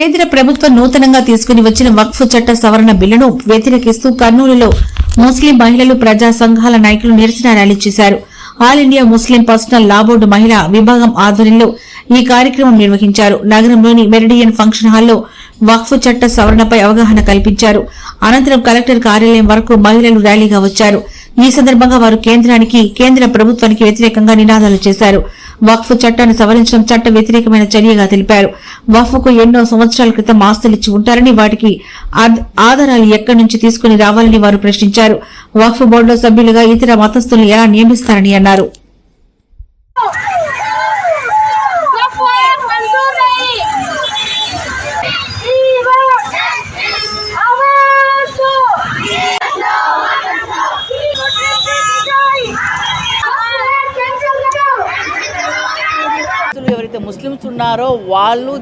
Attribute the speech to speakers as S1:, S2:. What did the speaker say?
S1: కేంద్ర ప్రభుత్వం నూతనంగా తీసుకుని వచ్చిన వక్ఫ్ చట్ట సవరణ బిల్లును వ్యతిరేకిస్తూ కర్నూలులో ముస్లిం మహిళలు ప్రజా సంఘాల నాయకులు నిరసన ర్యాలీ చేశారు. All India Muslim personal law board మహిళా విభాగం ఆధ్వర్యంలో ఈ కార్యక్రమం నిర్వహించారు. నగరంలోని మెరిడియన్ ఫంక్షన్ హాల్లో వక్ఫ్ చట్ట సవరణపై అవగాహన కల్పించారు. అనంతరం కలెక్టర్ కార్యాలయం వరకు మహిళలు ర్యాలీగా వచ్చారు. ఈ సందర్భంగా వారు కేంద్రానికి కేంద్ర ప్రభుత్వానికి వ్యతిరేకంగా నినాదాలు చేశారు. వక్ఫ్ చట్టాన్ని సవరించడం చట్ట వ్యతిరేకమైన చర్యగా తెలిపారు. వక్ఫ్కు ఎన్నో సంవత్సరాల క్రితం ఆస్తులిచ్చి ఉంటారని వాటికి ఆధారాలు ఎక్కడి నుంచి తీసుకుని రావాలని వారు ప్రశ్నించారు. వక్ఫ్ బోర్డులో సభ్యులుగా ఇతర మతస్థులను ఎలా నియమిస్తారని అన్నారు.
S2: ముస్లిమ్స్ ఉన్నారో వాళ్ళు